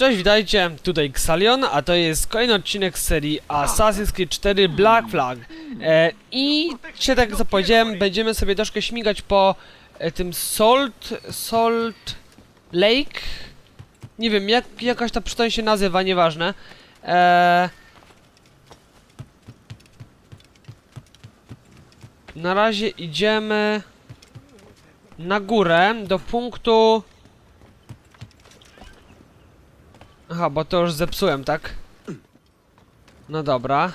Cześć, witajcie, tutaj Xalion, a to jest kolejny odcinek z serii Assassin's Creed 4 Black Flag. E, I dzisiaj, tak jak zapowiedziałem, będziemy sobie troszkę śmigać po e, tym Salt... Salt... Lake? Nie wiem, jak jakaś ta przystań się nazywa, nieważne. E, na razie idziemy na górę do punktu... Aha, bo to już zepsułem, tak? No dobra.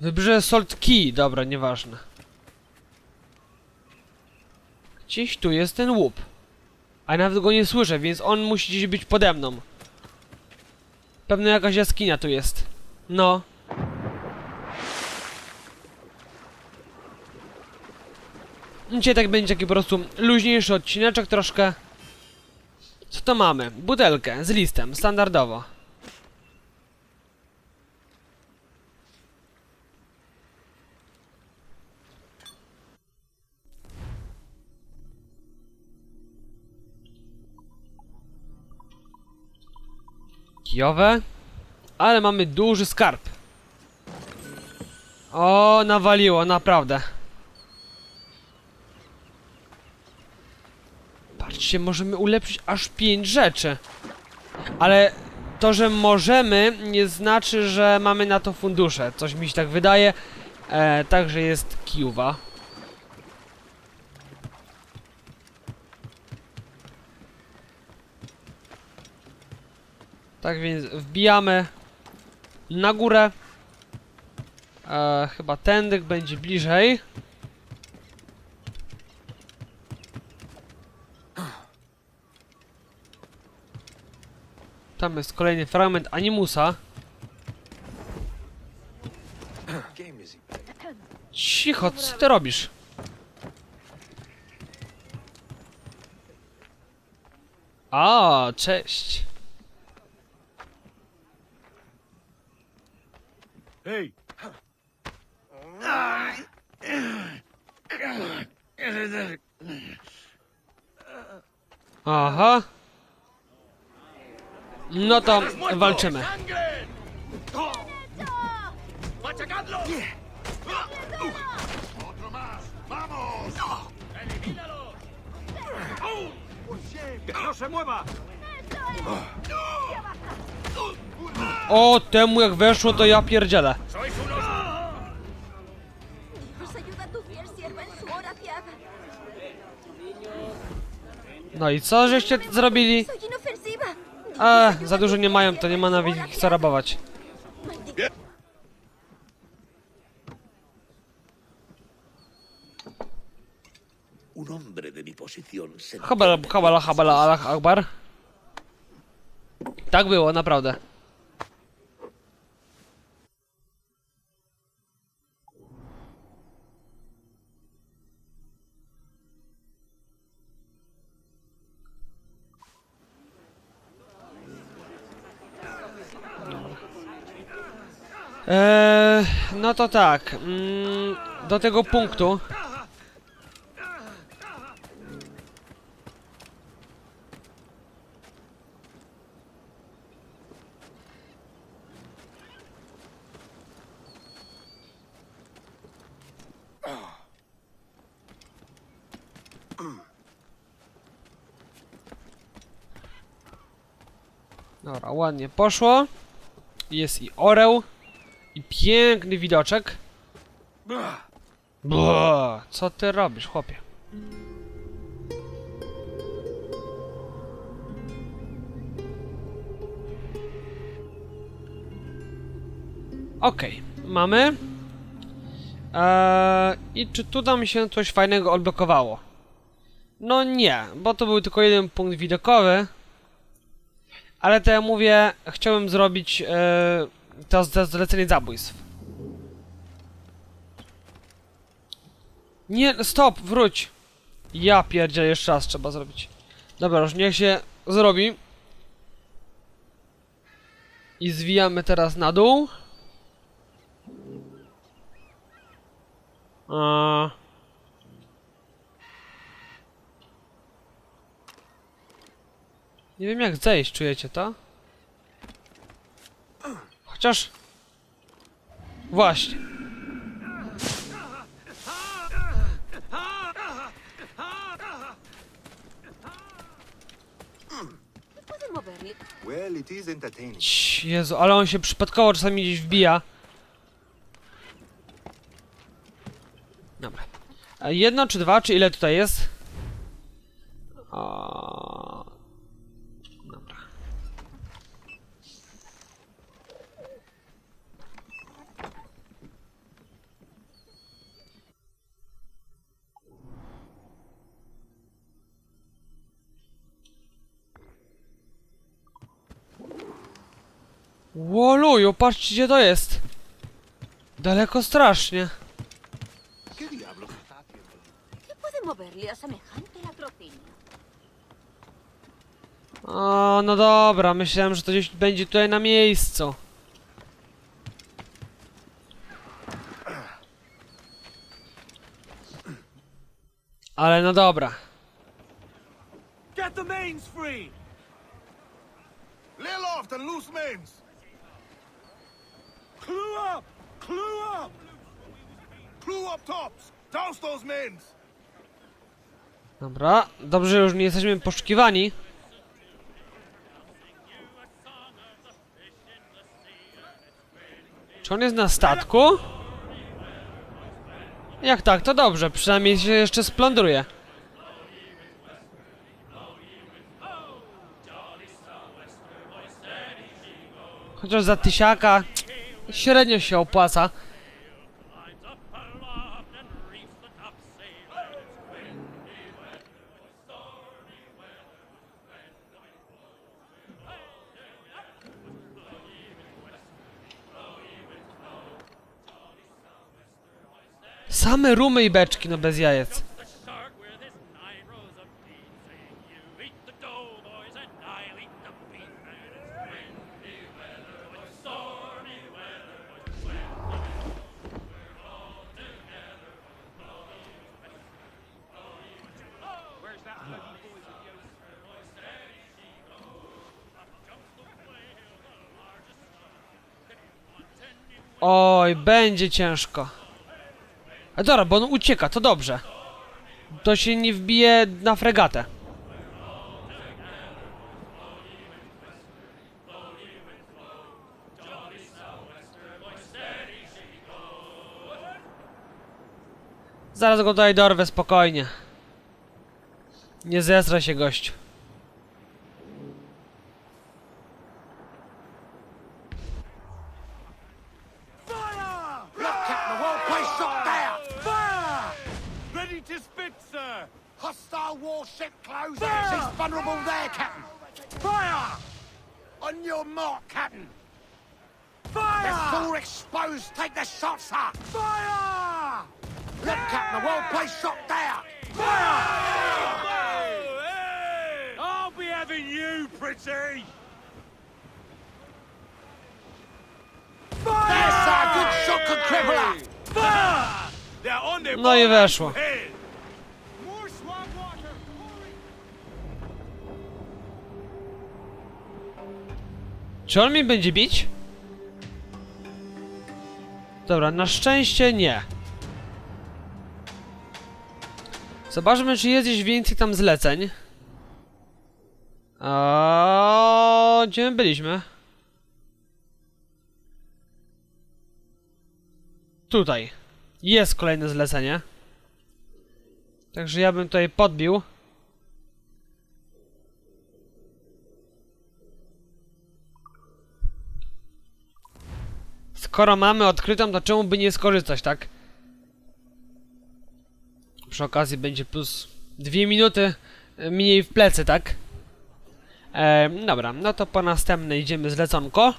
Wybrzeże Salt Key, dobra, nieważne. Gdzieś tu jest ten łup. A nawet go nie słyszę, więc on musi gdzieś być pode mną. Pewno jakaś jaskinia tu jest. No. Dzisiaj tak będzie taki po prostu luźniejszy odcineczek troszkę. Co to mamy? Butelkę z listem, standardowo. Kijowe. Ale mamy duży skarb. O, nawaliło, naprawdę. Patrzcie, możemy ulepszyć aż 5 rzeczy. Ale to, że możemy, nie znaczy, że mamy na to fundusze. Coś mi się tak wydaje. E, także jest kiuwa. Tak więc wbijamy na górę. E, chyba tędy będzie bliżej. Tam jest kolejny fragment Animusa. Cicho, co ty robisz? A, cześć. Aha. No to walczymy. O, temu jak weszło, to ja pierdzielę. No i co żeście zrobili? A, za dużo nie mają, to nie ma su na hora ich co rabować. Habala, habala, habala, Allah Akbar. Tak było, naprawdę. Eee, no to tak. Mm, do tego punktu. Dobra, ładnie poszło. Jest i oreł. I piękny widoczek. Bo, co ty robisz, chłopie? Okej, mamy. Eee, I czy tu nam się coś fajnego odblokowało? No nie, bo to był tylko jeden punkt widokowy. Ale to ja mówię, chciałem zrobić e, to, to zlecenie zabójstw. Nie, stop, wróć. Ja pierdzielę, jeszcze raz trzeba zrobić. Dobra, już niech się zrobi. I zwijamy teraz na dół. A... Nie wiem jak zejść, czujecie to? Chociaż... Właśnie. Jezu, ale on się przypadkowo czasami gdzieś wbija. Dobra. Jedno czy dwa, czy ile tutaj jest? O... Łoluju, patrzcie gdzie to jest. Daleko strasznie. ¿Qué diablos está haciendo? ¿Qué puede moverle a semejante latrocinio? O, no dobra, myślałem, że to gdzieś będzie tutaj na miejscu. Ale no dobra. Get the mains free! Lay aloft and loose mains! Clue up! Clue up! Crew up tops! Douse those mains! Dobra, dobrze, już nie jesteśmy poszukiwani. Czy on jest na statku? Jak tak, to dobrze, przynajmniej się jeszcze splądruje. Chociaż za tysiaka średnio się opłaca. Same rumy i beczki, no bez jajec. Oj, będzie ciężko. A dobra, bo on ucieka, to dobrze. To się nie wbije na fregatę. Zaraz go tutaj dorwę spokojnie. Nie zesra się gościu. Vulnerable there, Captain! Fire! On your mark, Captain! Fire! They're full exposed! Take the shots, sir! Fire! Look, Captain, the whole place shot down! Fire! Oh, hey! I'll be having you, pretty! Fire! There's sir! Good shot could cripple her! Fire! They're on their No i boat weszło. Czy on mnie będzie bić? Dobra, na szczęście nie. Zobaczmy, czy jest gdzieś więcej tam zleceń. A gdzie my byliśmy? Tutaj. Jest kolejne zlecenie. Także ja bym tutaj podbił. Skoro mamy odkrytą, to czemu by nie skorzystać, tak? Przy okazji będzie plus dwie minuty e, mniej w plecy, tak? E, dobra, no to po następne idziemy z leconko.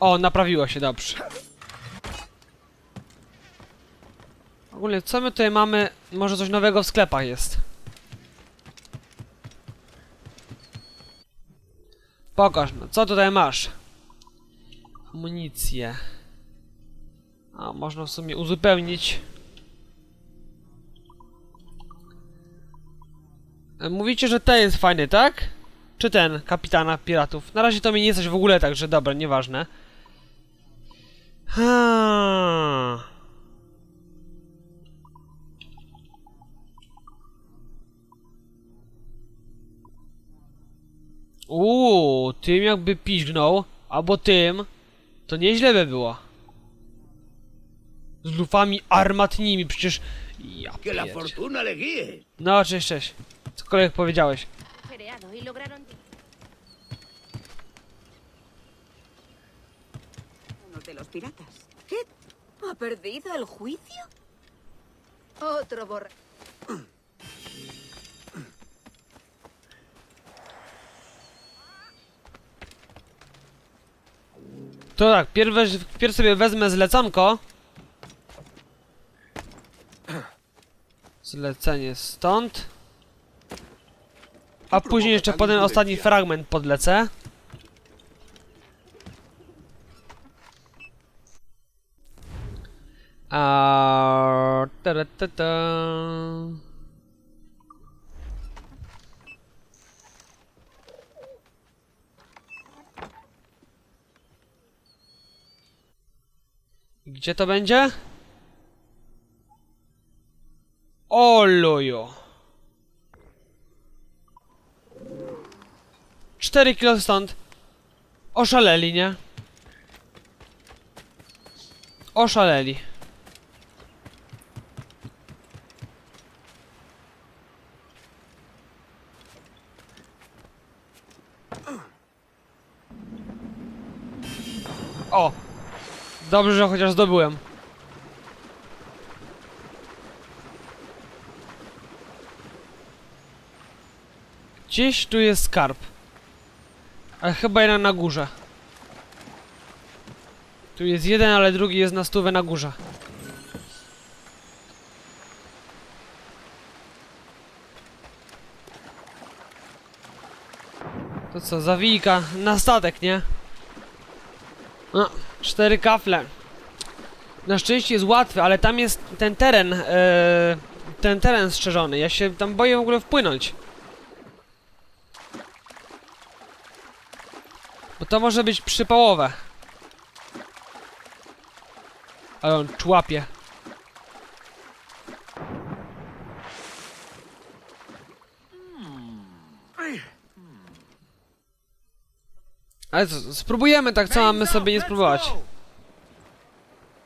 O, naprawiło się, dobrze. Ogólnie, co my tutaj mamy? Może coś nowego w sklepach jest. Pokaż, no co tutaj masz? Amunicję. A, można w sumie uzupełnić. E, Mówicie, że ten jest fajny, tak? Czy ten, kapitana piratów? Na razie to mi nie coś w ogóle, także dobra, nieważne. Ha. Uuu, tym jakby piźgnął, albo tym, to nieźle by było. Z lufami armatnimi, przecież... Ja guíe. No, cześć, cześć. Cokolwiek powiedziałeś. Y de los piratas. ¿Qué? ¿Ha perdido el juicio? Otro borra... To tak, pierw, pierw sobie wezmę zlecanko. Zlecenie stąd. A później jeszcze potem ostatni fragment podlecę. A ta Gdzie to będzie? Oluju. 4 kilo stąd. Oszaleli, nie? Oszaleli. O! Dobrze, że chociaż zdobyłem. Gdzieś tu jest skarb. Ale chyba jeden na górze. Tu jest jeden, ale drugi jest na stówę na górze. To co, zawijka na statek, nie? No, cztery kafle. Na szczęście jest łatwy, ale tam jest ten teren, e, ten teren strzeżony. Ja się tam boję w ogóle wpłynąć. Bo to może być przypałowe. Ale on człapie. Ale co, spróbujemy tak, co mamy sobie nie spróbować.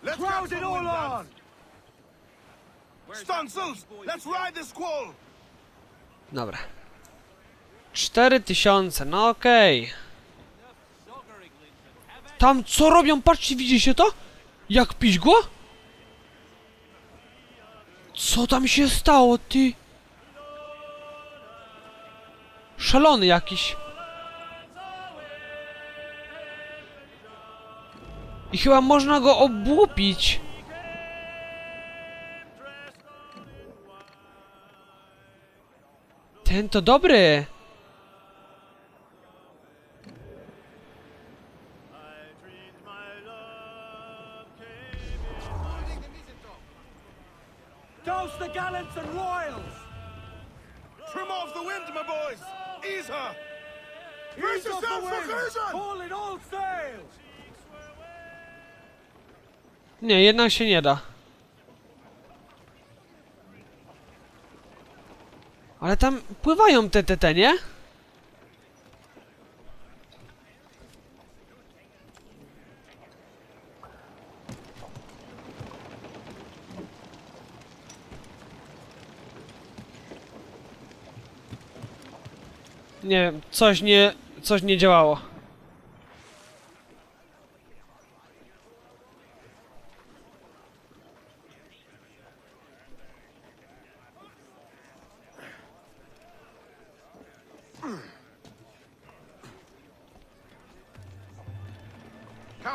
Crowd it all on! Let's ride squall. Dobra. 4000, no okej. Tam co robią? Patrzcie, widzicie to? Jak piźgło? Co tam się stało, ty? Szalony jakiś. I chyba można go obłupić. Ten to dobry. Douse the gallants and royals! Trim off the wind, my boys. Ease her. Ease Brace yourselves for collision. Call it all sails! Nie, jednak się nie da. Ale tam pływają te, te, nie? Nie coś nie, coś nie działało.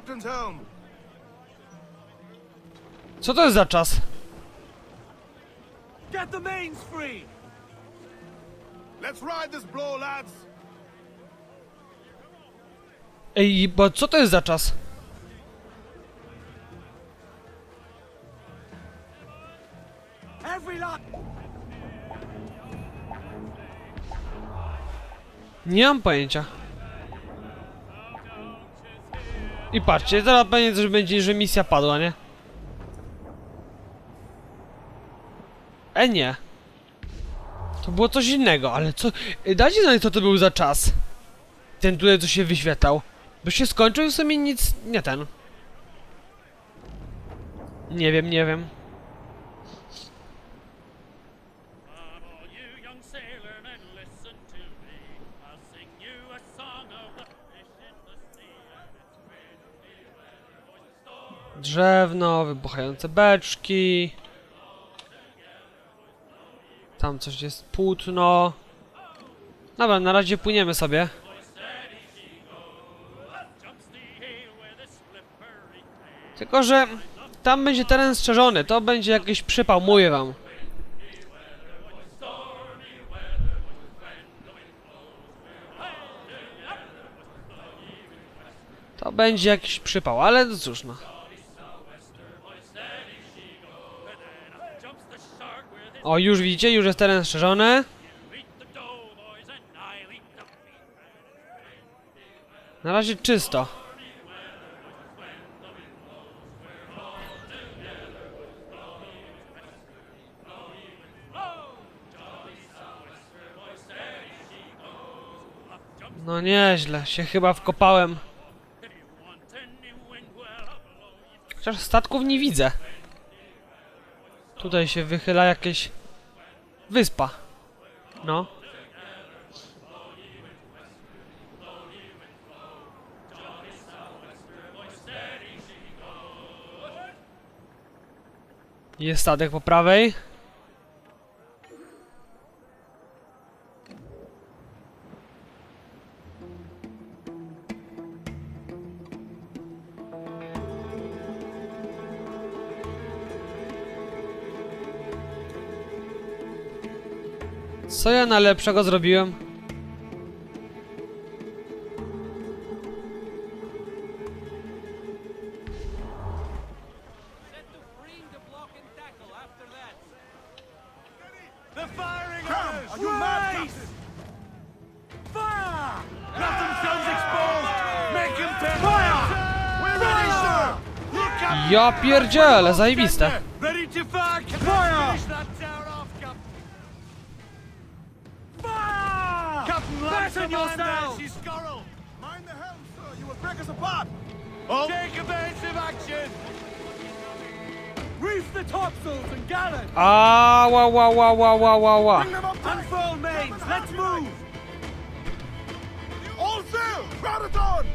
Captain's helm. Co to jest za czas? Get the mains free! Let's ride this blow, lads. Ej, bo co to jest za czas? Every lot. Nie mam pojęcia. I patrzcie, teraz pewnie będzie, że misja padła, nie? E nie. To było coś innego, ale co... Ej, Dajcie znać co to był za czas. Ten tutaj co się wyświetlał. Bo się skończył i w sumie nic... nie ten. Nie wiem, nie wiem. Come all you young sailor men, listen to me. I'll sing you a song of the fish in the sea and its windy weather, boys Drewno, wybuchające beczki. Tam coś jest płótno. Dobra, na razie płyniemy sobie. Tylko, że tam będzie teren strzeżony, to będzie jakiś przypał, mówię wam. To będzie jakiś przypał, ale no cóż no. O, już widzicie, już jest teren strzeżony. Na razie czysto. No nieźle, się chyba wkopałem. Chociaż statków nie widzę. Tutaj się wychyla jakieś... Wyspa. No. Jest statek po prawej. Ready, sir. Look out. Ja pierdzielę, zajebiste. She's. Mind the helm, sir. You will break us apart. Oh. Take evasive action. Reef the topsails and gallant. A, ła, ła, ła, ła, ła, ła, ła. Bring them up tight. Unfurl mains. Let's move. All sail. Crowd it on.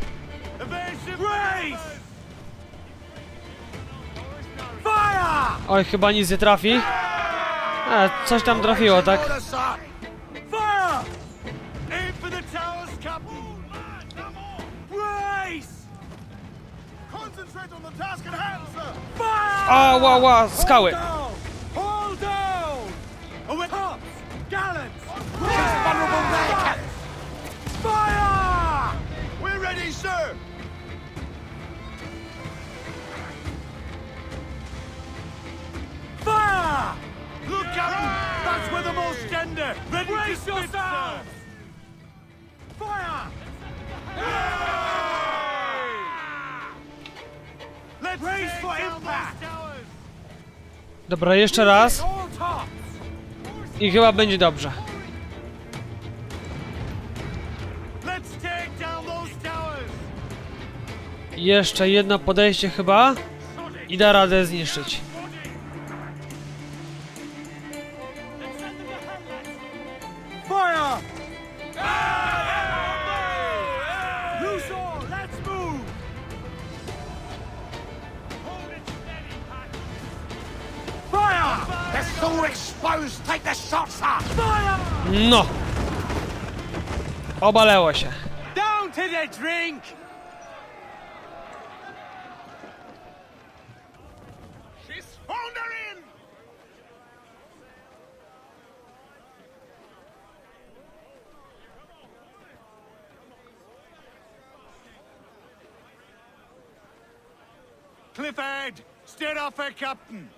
Evasive race. Fire! Oj, chyba nic nie trafi. E, coś tam trafiło, tak? Where the most tender! Ready Brace to spit, yourselves! sir! Fire! Let's Dobra, jeszcze raz. I chyba będzie dobrze. Jeszcze jedno podejście chyba. I da radę zniszczyć. Obalało się. Down to the drink! She's foundering! Clifford, steer off her, Captain.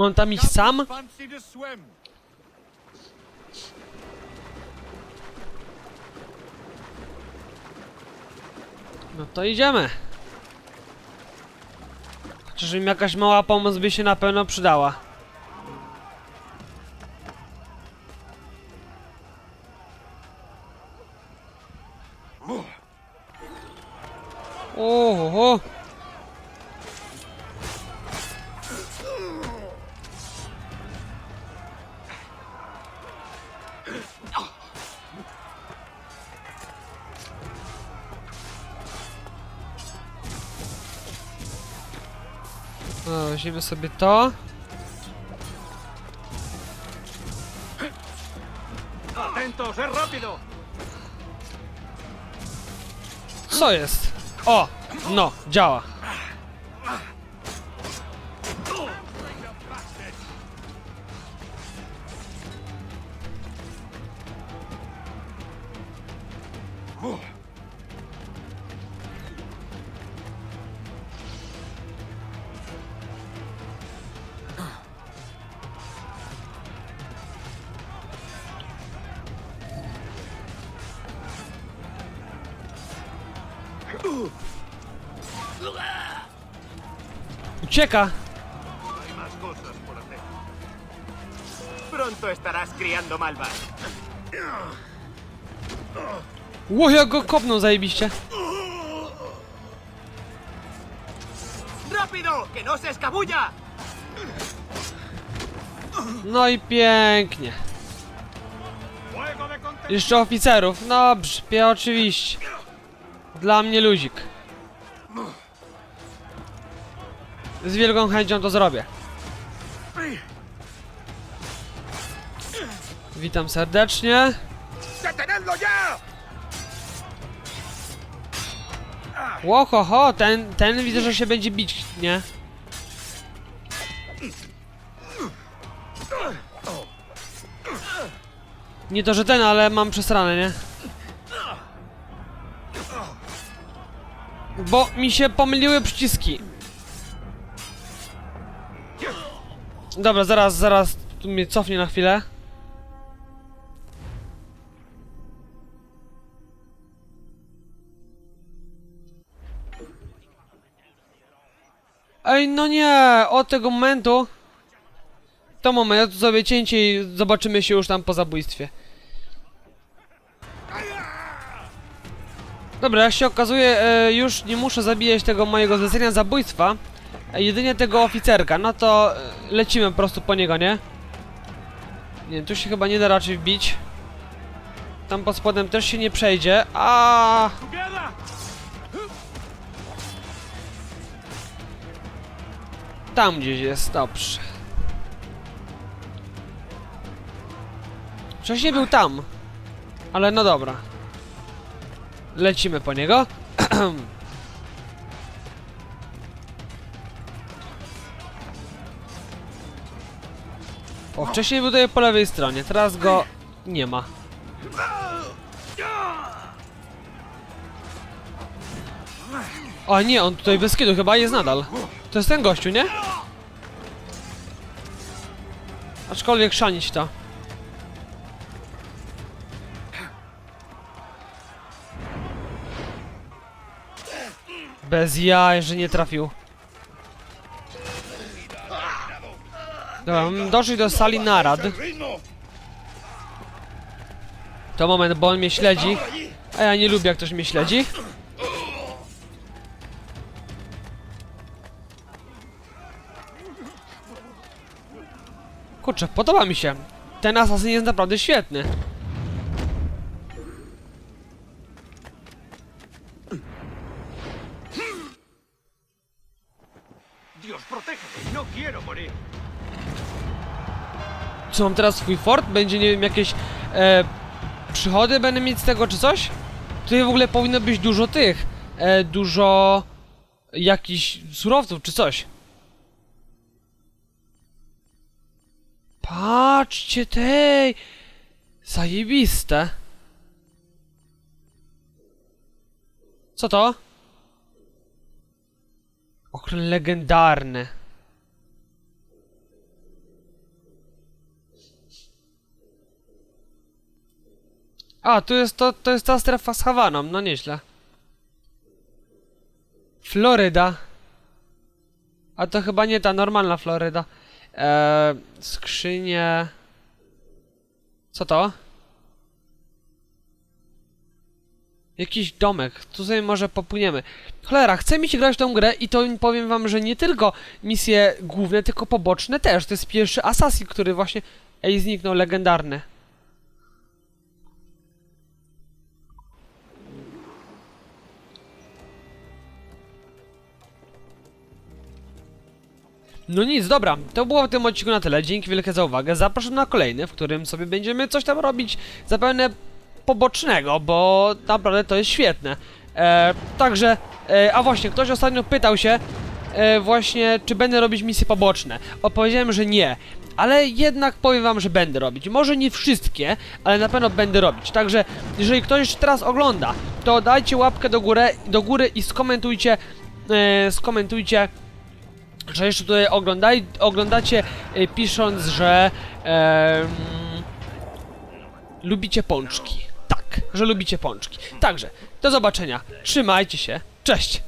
Mam tam iść sam? No to idziemy. Chociaż im jakaś mała pomoc by się na pewno przydała. Weźmiemy sobie to. Co jest? O! No, działa. Ucieka! Hay más cosas por hacer. Pronto estarás criando malvas. Ło, jak go kopnął zajebiście. ¡Rápido! ¡Que no se escabulla! No i pięknie. ¡Fuego de contención! Jeszcze oficerów. Dobrze, pie oczywiście. Dla mnie luzik. Z wielką chęcią to zrobię. Witam serdecznie. ¡Detenedlo ya! Ło, ho, ten, ten widzę, że się będzie bić, nie? Nie to, że ten, ale mam przesrane, nie? Bo mi się pomyliły przyciski. Dobra, zaraz, zaraz, tu mnie cofnie na chwilę. Ej, no nie, od tego momentu... To moment, ja tu sobie cięcie i zobaczymy się już tam po zabójstwie. Dobra, jak się okazuje, e, już nie muszę zabijać tego mojego zlecenia zabójstwa. E, jedynie tego oficerka, no to e, lecimy po prostu po niego, nie? Nie, tu się chyba nie da raczej wbić. Tam pod spodem też się nie przejdzie, a. Tam gdzieś jest, dobrze. Wcześniej był tam. Ale no dobra. Lecimy po niego. O, wcześniej był tutaj po lewej stronie, teraz go nie ma. O nie, on tutaj bez kidu chyba jest nadal. To jest ten gościu, nie? Aczkolwiek szanić to. Bez jaj, że nie trafił. Dobra, doszli do sali narad. To moment, bo on mnie śledzi. A ja nie lubię, jak ktoś mnie śledzi. Kurczę, podoba mi się. Ten asasyn jest naprawdę świetny. Co mam teraz swój fort? Będzie, nie wiem, jakieś e, przychody będę mieć z tego, czy coś? Tutaj w ogóle powinno być dużo tych. E, dużo jakichś surowców, czy coś. Patrzcie tej! Zajebiste. Co to? Okręt legendarny. A, tu jest to, to jest ta strefa z Hawaną, no nieźle. Floryda. A to chyba nie ta normalna Floryda. Eee, skrzynie... Co to? Jakiś domek. Tu sobie może popłyniemy. Cholera, chce mi się grać w tą grę i to powiem wam, że nie tylko misje główne, tylko poboczne też. To jest pierwszy Assassin, który właśnie... Ej, zniknął, legendarny. No nic, dobra, to było w tym odcinku na tyle. Dzięki wielkie za uwagę. Zapraszam na kolejny, w którym sobie będziemy coś tam robić zapewne pobocznego, bo naprawdę to jest świetne. E, także, e, a właśnie, ktoś ostatnio pytał się e, właśnie, czy będę robić misje poboczne. Odpowiedziałem, że nie. Ale jednak powiem wam, że będę robić. Może nie wszystkie, ale na pewno będę robić. Także, jeżeli ktoś teraz ogląda, to dajcie łapkę do góry, do góry i skomentujcie, e, skomentujcie że jeszcze tutaj oglądaj, oglądacie y, pisząc, że lubicie pączki. Tak, że lubicie pączki. Także, do zobaczenia. Trzymajcie się. Cześć!